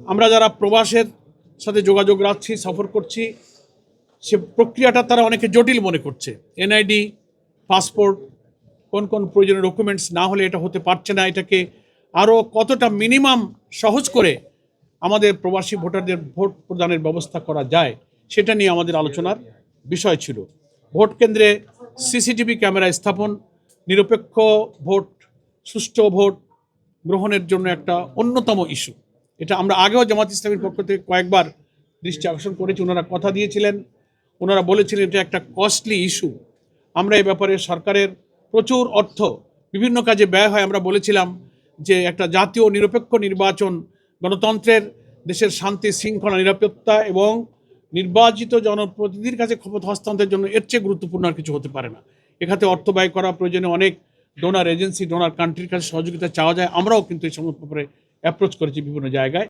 আমরা যারা প্রবাসের সাথে যোগাযোগ রাখছি, সফর করছি, সে প্রক্রিয়াটা তারা অনেকে জটিল মনে করছে। এনআইডি পাসপোর্ট কোন কোন প্রয়োজনীয় ডকুমেন্টস না হলে এটা হতে পারছে না। এটাকে আরও কতটা মিনিমাম সহজ করে আমাদের প্রবাসী ভোটারদের ভোট প্রদানের ব্যবস্থা করা যায়, সেটা নিয়ে আমাদের আলোচনার বিষয় ছিল। ভোট কেন্দ্রে সিসিটিভি ক্যামেরা স্থাপন, নিরপেক্ষ ভোট, সুষ্ঠু ভোট গ্রহণের জন্য একটা অন্যতম ইস্যু এটা আমরা আগেও জামাত ইসলামের পক্ষ থেকে কয়েকবার দৃষ্টি আকর্ষণ করেছি, ওনারা কথা দিয়েছিলেন, ওনারা বলেছিলেন এটা একটা কস্টলি ইস্যু আমরা এই ব্যাপারে সরকারের প্রচুর অর্থ, বিভিন্ন কাজে ব্যয় হয়, আমরা বলেছিলাম যে একটা জাতীয় নিরপেক্ষ নির্বাচন গণতন্ত্রের দেশের শান্তি, শৃঙ্খলা, নিরাপত্তা এবং নির্বাচিত জনপ্রতিনিধির কাছে ক্ষমতা হস্তান্তরের জন্য এর চেয়ে গুরুত্বপূর্ণ আর কিছু হতে পারে না। এখাতে অর্থ ব্যয় করা প্রয়োজনে অনেক ডোনার এজেন্সি ডোনার কান্ট্রির কাছে সহযোগিতা চাওয়া যায়, আমরাও কিন্তু এই সমস্ত ব্যাপারে অ্যাপ্রোচ করেছি বিভিন্ন জায়গায়।